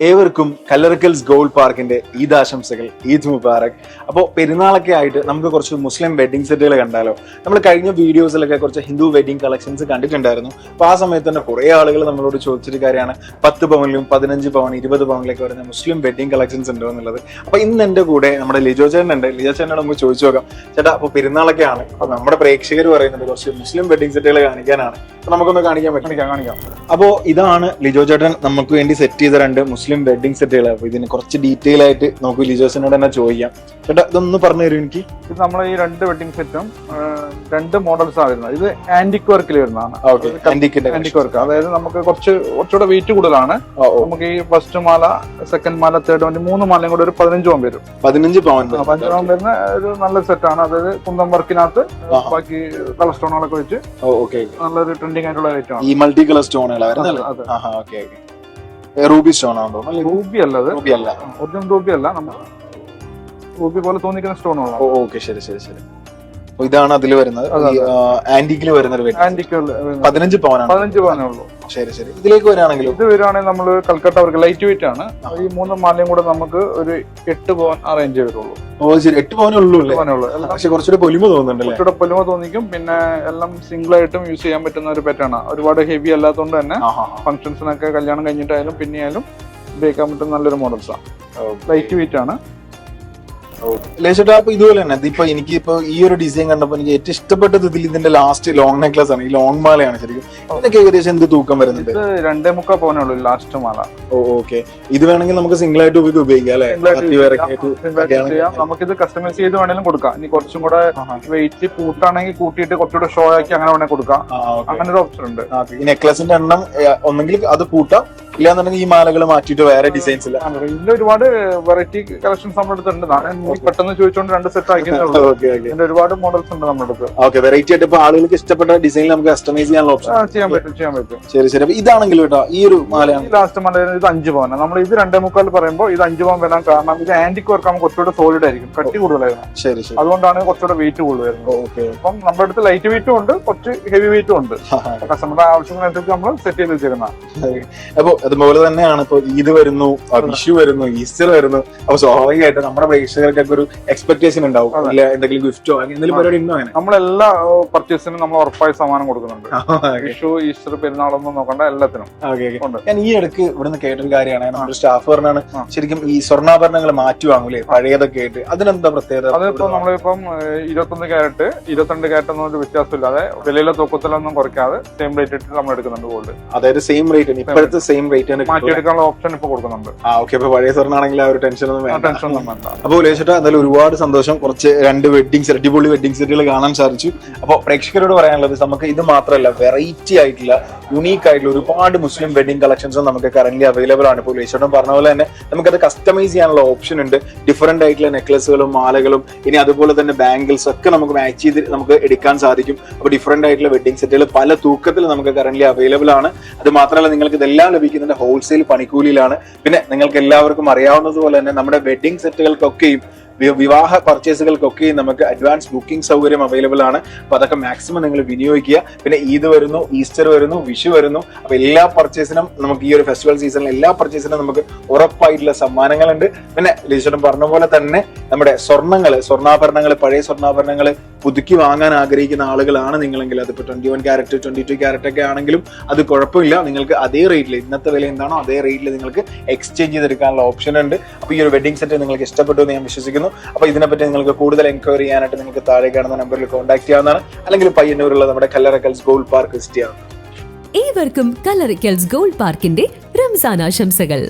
ഏവർക്കും കല്ലറക്കൽസ് ഗോൾഡ് പാർക്കിന്റെ ഈദ് ആശംസകൾ ഈദ് മുബാറക്. അപ്പോൾ പെരുന്നാളൊക്കെ ആയിട്ട് നമുക്ക് കുറച്ച് മുസ്ലിം വെഡിങ് സെറ്റുകൾ കണ്ടാലോ? നമ്മൾ കഴിഞ്ഞ വീഡിയോസിലൊക്കെ കുറച്ച് ഹിന്ദു വെഡിങ് കളക്ഷൻസ് കണ്ടിട്ടുണ്ടായിരുന്നു. അപ്പോൾ ആ സമയത്ത് തന്നെ കുറേ ആളുകൾ നമ്മളോട് ചോദിച്ചിട്ട് കാര്യമാണ് പത്ത് പവനിലും പതിനഞ്ച് പവൻ ഇരുപത് പവനിലൊക്കെ വരുന്ന മുസ്ലിം വെഡിങ് കളക്ഷൻസ് ഉണ്ടോ എന്നുള്ളത്. അപ്പോൾ ഇന്ന് എന്റെ കൂടെ നമ്മുടെ ലിജോ ചേട്ടൻ ഉണ്ട് ലിജോ ചേട്ടനോട് നമുക്ക് ചോദിച്ചു നോക്കാം. ചേട്ടാ അപ്പോൾ പെരുന്നാളൊക്കെ ആണ് അപ്പോൾ നമ്മുടെ പ്രേക്ഷകർ പറയുന്നത് കുറച്ച് മുസ്ലിം വെഡിങ് സെറ്റുകൾ കാണിക്കാനാണ്. അപ്പോൾ നമുക്കൊന്ന് കാണിക്കാൻ പറ്റും. കാണിക്കാം അപ്പോൾ അപ്പോ ഇതാണ് ലിജോ ചേട്ടൻ നമുക്ക് വേണ്ടി സെറ്റ് ചെയ്ത രണ്ട് മുസ്ലിം വെഡിങ് സെറ്റുകൾ അപ്പൊ ഇതിന് കുറച്ച് ഡീറ്റെയിൽ ആയിട്ട് നമുക്ക് ലിജോസിനോട് തന്നെ ചോദിക്കാം. ചേട്ടാ ഇതൊന്ന് പറഞ്ഞു തരും എനിക്ക്? ഇത് നമ്മൾ ഈ രണ്ട് വെഡിങ് സെറ്റും രണ്ട് മോഡൽസ് ആണ് വരുന്നത്. ഇത് ആന്റിക് വർക്കിൽ വരുന്നതാണ്. ആന്റിക് വർക്ക് അതായത് നമുക്ക് കുറച്ച് കുറച്ചുകൂടെ വെയിറ്റ് കൂടുതലാണ്. നമുക്ക് ഈ ഫസ്റ്റ് മാല സെക്കൻഡ് മാല തേർഡ് മാല മൂന്ന് മാലയും കൂടെ ഒരു പതിനഞ്ച് പവൻ വരും. പതിനഞ്ച് പവൻ പതിനഞ്ച് പവൻ വരുന്ന ഒരു നല്ല സെറ്റാണ് അതായത് കുന്തം വർക്കിനകത്ത് ബാക്കി കളർ സ്റ്റോണുകളൊക്കെ വെച്ച് നല്ലൊരു ട്രെൻഡിങ് ആയിട്ടുള്ള ഐറ്റം ആണ്. ഈ മൾട്ടി കളർ സ്റ്റോണുകൾ അതെ അതെ. റൂബി സ്റ്റോൺ ആണോ അല്ലേ? റൂബി അല്ലത് റൂബി അല്ല. ഒറിജിനൽ റൂബി അല്ല നമ്മൾ റൂബി പോലെ തോന്നിക്കുന്ന സ്റ്റോണുകളാണ് ഓക്കെ ശരി ശരി ശരി. ഇതാണ് അതിൽ വരുന്നത്. ആന്റിക്കിൽ ആന്റിക്കിൽ വരുന്ന ഒരു പതിനഞ്ച് പവനാണ്. പതിനഞ്ച് പവനേ ഉള്ളൂ. ശരി ശരി. ഇതിലേക്ക് വരികയാണെങ്കിലും? ഇത് വരികയാണെങ്കിൽ നമ്മൾ കൽക്കട്ട അവർക്ക് ലൈറ്റ് വെയിറ്റ് ആണ്. ഈ മൂന്ന് മാലയും കൂടെ നമുക്ക് ഒരു എട്ട് പവൻ അറേഞ്ച് ചെയ്തിട്ടുള്ളൂ ഓ ശരി. എട്ട് പവനേ ഉള്ളൂ പക്ഷേ കുറച്ചുകൂടി പൊലിമ തോന്നുന്നുണ്ട് കുറച്ചുകൂടെ പൊലിമ തോന്നിക്കും. പിന്നെ എല്ലാം സിംഗിൾ ആയിട്ടും യൂസ് ചെയ്യാൻ പറ്റുന്ന ഒരു പാറ്റേൺ ഒരുപാട് ഹെവി അല്ലാത്തതുകൊണ്ട് തന്നെ ഫംഗ്ഷൻസിനൊക്കെ കല്യാണം കഴിഞ്ഞിട്ടായാലും പിന്നെയായാലും ഉപയോഗിക്കാൻ പറ്റുന്ന നല്ലൊരു മോഡൽസാണ് ലൈറ്റ് വെയിറ്റ് ആണ്. ലേശട്ടാ അപ്പൊ ഇതുപോലെ തന്നെ. ഇപ്പൊ എനിക്ക് ഇപ്പൊ ഈ ഒരു ഡിസൈൻ കണ്ടപ്പോ എനിക്ക് ഏറ്റവും ഇഷ്ടപ്പെട്ടത് ഇതിൽ ഇതിന്റെ ലാസ്റ്റ് ലോങ് നെക്ലസ് ആണ്. ഈ ലോങ് മാലയാണ് ശരിക്കും. ഇതിനൊക്കെ ഏകദേശം എന്ത് തൂക്കം വരുന്നുണ്ട്? ഇത് രണ്ടേ മുക്കാൽ ഉള്ളൂ ലാസ്റ്റ് മാല. ഓ ഓക്കെ ഇത് വേണമെങ്കിൽ നമുക്ക് സിംഗിൾ ആയിട്ട് ഉപയോഗിക്കാം അല്ലെ? നമുക്കിത് കസ്റ്റമൈസ് ചെയ്ത് വേണേലും കൊടുക്കാം. ഇനി കുറച്ചും കൂടെ വെയിറ്റ് കൂട്ടാണെങ്കിൽ കൂട്ടിയിട്ട് കുറച്ചുകൂടെ ഷോ ആക്കി അങ്ങനെ വേണമെങ്കിൽ കൊടുക്കാം. അങ്ങനെ ഒരു ഓപ്ഷൻ ഉണ്ട്. ഈ നെക്ലസിന്റെ എണ്ണം ഒന്നെങ്കിൽ അത് കൂട്ടാം. ഇല്ലാന്നുണ്ടെങ്കിൽ ഈ മാലകൾ മാറ്റിയിട്ട് വേറെ ഡിസൈൻസ് ഇല്ല. ഇതിൽ ഒരുപാട് വെറൈറ്റി കളക്ഷൻസ് നമ്മുടെ അടുത്തുണ്ട്. ഞാൻ പെട്ടെന്ന് ചോദിച്ചോണ്ട് രണ്ട് സെറ്റ് ഓക്കെ ഒരുപാട് മോഡൽസ് ഉണ്ട് നമ്മുടെ അടുത്ത്. ഓക്കെ വെറൈറ്റി ആയിട്ട് ഇപ്പൊ ആളുകൾക്ക് ഇഷ്ടപ്പെട്ട ഡിസൈനിൽ നമുക്ക് കസ്റ്റമൈസ് ചെയ്യാനുള്ള ഓപ്ഷൻ ചെയ്യാൻ പറ്റും ചെയ്യാൻ പറ്റും. ശരി ശരി. അപ്പൊ ഇതാണെങ്കിലും കേട്ടോ ഈ ഒരു മാലയാണ്. ലാസ്റ്റ് മല ഇത് അഞ്ച് പവന. നമ്മൾ ഇത് രണ്ടേ മുക്കാൽ പറയുമ്പോൾ ഇത് അഞ്ച് പവൻ വരാൻ കാരണം ഇത് ആന്റിക് വർക്ക് ആകുമ്പോൾ കുറച്ചുകൂടെ സോളിഡ് ആയിരിക്കും. കട്ടി കൂടുതലായിരുന്നു. ശരി ശരി. അതുകൊണ്ടാണ് കുറച്ചുകൂടെ വെയിറ്റ് കൂടുതൽ വരുന്നത് ഓക്കെ അപ്പം നമ്മുടെ അടുത്ത് ലൈറ്റ് വെയിറ്റും ഉണ്ട് കുറച്ച് ഹെവി വെയിറ്റും ഉണ്ട്. കസ്റ്റമറുടെ ആവശ്യത്തിനനുസരിച്ച് നമ്മൾ സെറ്റ് ചെയ്ത് വെച്ചിരുന്ന അപ്പൊ അതുപോലെ തന്നെയാണ് ഇപ്പൊ ഈദ് വരുന്നു വിഷു വരുന്നു ഈസ്റ്റർ വരുന്നു. അപ്പൊ സ്വാഭാവികമായിട്ട് നമ്മുടെ പ്രേക്ഷകർക്കൊക്കെ ഒരു എക്സ്പെക്ടേഷൻ ഉണ്ടാവും. അല്ലെ എന്തെങ്കിലും ഗിഫ്റ്റോ എന്തെങ്കിലും പരിപാടി ഉണ്ടോ അങ്ങനെ? നമ്മളെല്ലാ പർച്ചേസിനും നമ്മൾ ഉറപ്പായി സമ്മാനം കൊടുക്കുന്നുണ്ട്. വിഷു ഈസ്റ്റർ പെരുന്നാളൊന്നും നോക്കണ്ട എല്ലാത്തിനും. ഞാൻ ഈ ഇടയ്ക്ക് ഇവിടുന്ന് കേട്ടൊരു കാര്യമാണ്. നമ്മുടെ സ്റ്റാഫ് പറഞ്ഞാണ് ശരിക്കും ഈ സ്വർണാഭരണങ്ങൾ മാറ്റി വാങ്ങൂലേ? പഴയതൊക്കെ ആയിട്ട്. അതിനെന്താ പ്രത്യേകത? അതിപ്പോ നമ്മളിപ്പം ഇരുപത്തൊന്ന് ക്യാരറ്റ് ഇരുപത്തിരണ്ട് ക്യാരറ്റ് ഒന്നും ഒരു വ്യത്യാസമില്ലാതെ വിലയിലെ തൂക്കത്തിലൊന്നും കുറയ്ക്കാതെ സെയിം റേറ്റ് ഇട്ട് നമ്മൾ എടുക്കുന്നുണ്ട് ഗോൾഡ് അതായത് സെയിം റേറ്റ് ഇപ്പോഴത്തെ സെയിം റേറ്റ്. മാറ്റിയെടുക്കാനുള്ള ഓപ്ഷൻ ഇപ്പൊ കൊടുക്കുന്നുണ്ട്. ആ ഓക്കെ അപ്പൊ പഴയ സ്വർണാണെങ്കിൽ ആ ഒരു ടെൻഷൻ ഒന്നും വേണ്ട. ടെൻഷൻ ഒന്നും വേണ്ട. അപ്പോൾ ലേശട്ടാ എന്തായാലും ഒരുപാട് സന്തോഷം. കുറച്ച് രണ്ട് സെറ്റ് അടിപൊളി വെഡിങ് സെറ്റുകൾ കാണാൻ സാധിച്ചു. അപ്പോൾ പ്രേക്ഷകരോട് പറയാനുള്ളത് നമുക്ക് ഇത് മാത്രമല്ല വെറൈറ്റി ആയിട്ടുള്ള യുണീക്ക് ആയിട്ടുള്ള ഒരുപാട് മുസ്ലിം വെഡിങ് കളക്ഷൻസും നമുക്ക് കറന്റ് അവൈലബിൾ ആണ്. ഇപ്പോൾ ലേശോട്ടം പറഞ്ഞ പോലെ തന്നെ നമുക്കത് കസ്റ്റമൈസ് ചെയ്യാനുള്ള ഓപ്ഷൻ ഉണ്ട്. ഡിഫറെന്റ് ആയിട്ടുള്ള നെക്ലസുകളും മാലകളും ഇനി അതുപോലെ തന്നെ ബാംഗിൾസ് ഒക്കെ നമുക്ക് മാച്ച് ചെയ്ത് നമുക്ക് എടുക്കാൻ സാധിക്കും. അപ്പോൾ ഡിഫറെന്റ് ആയിട്ടുള്ള വെഡിങ് സെറ്റുകൾ പല തൂക്കത്തിൽ നമുക്ക് കറന്റ് അവൈലബിൾ ആണ്. അത് മാത്രമല്ല നിങ്ങൾക്ക് ഇതെല്ലാം ലഭിക്കുന്നത് ഹോൾസെയിൽ പണിക്കൂലിയിലാണ്. പിന്നെ നിങ്ങൾക്ക് എല്ലാവർക്കും അറിയാവുന്നതുപോലെ തന്നെ നമ്മുടെ വെഡിങ് സെറ്റുകൾക്കൊക്കെയും വിവാഹ പർച്ചേസുകൾക്കൊക്കെയും നമുക്ക് അഡ്വാൻസ് ബുക്കിംഗ് സൗകര്യം അവൈലബിൾ ആണ്. അപ്പൊ അതൊക്കെ മാക്സിമം നിങ്ങൾ വിനിയോഗിക്കുക. പിന്നെ ഈദ് വരുന്നു ഈസ്റ്റർ വരുന്നു വിഷു വരുന്നു. അപ്പൊ എല്ലാ പർച്ചേസിനും നമുക്ക് ഈ ഒരു ഫെസ്റ്റിവൽ സീസണിൽ എല്ലാ പർച്ചേസിനും നമുക്ക് ഉറപ്പായിട്ടുള്ള സമ്മാനങ്ങളുണ്ട്. പിന്നെ ലീശ്വരൻ പറഞ്ഞ പോലെ തന്നെ നമ്മുടെ സ്വർണങ്ങൾ സ്വർണാഭരണങ്ങൾ പഴയ സ്വർണാഭരണങ്ങൾ പുതുക്കി വാങ്ങാൻ ആഗ്രഹിക്കുന്ന ആളുകളാണ് നിങ്ങളെങ്കിൽ. അതിപ്പോൾ twenty one carat twenty two carat ഒക്കെ ആണെങ്കിലും അത് കുഴപ്പമില്ല. നിങ്ങൾക്ക് അതേ റേറ്റിൽ ഇന്നത്തെ വില എന്താണോ അതേ റേറ്റിൽ നിങ്ങൾക്ക് എക്സ്ചേഞ്ച് ചെയ്തെടുക്കാനുള്ള ഓപ്ഷൻ ഉണ്ട്. അപ്പോൾ ഈ ഒരു വെഡിങ് സെറ്റ് നിങ്ങൾക്ക് ഇഷ്ടപ്പെട്ടു എന്ന് ഞാൻ വിശ്വസിക്കുന്നു. അപ്പൊ ഇതിനെപ്പറ്റി നിങ്ങൾക്ക് കൂടുതൽ എൻക്വയറി ചെയ്യാനായിട്ട് നിങ്ങൾക്ക് താഴെ കാണുന്ന നമ്പറിൽ കോൺടാക്ട് ചെയ്യാവുന്നതാണ്. അല്ലെങ്കിൽ പയ്യന്നൂരുള്ള നമ്മുടെ കല്ലറക്കൽസ് ഗോൾ പാർക്ക് വിസിറ്റ് ഏവർക്കും കലറിക്കൽസ് ഗോൾഡ് പാർക്കിന്റെ റംസാൻ ആശംസകൾ.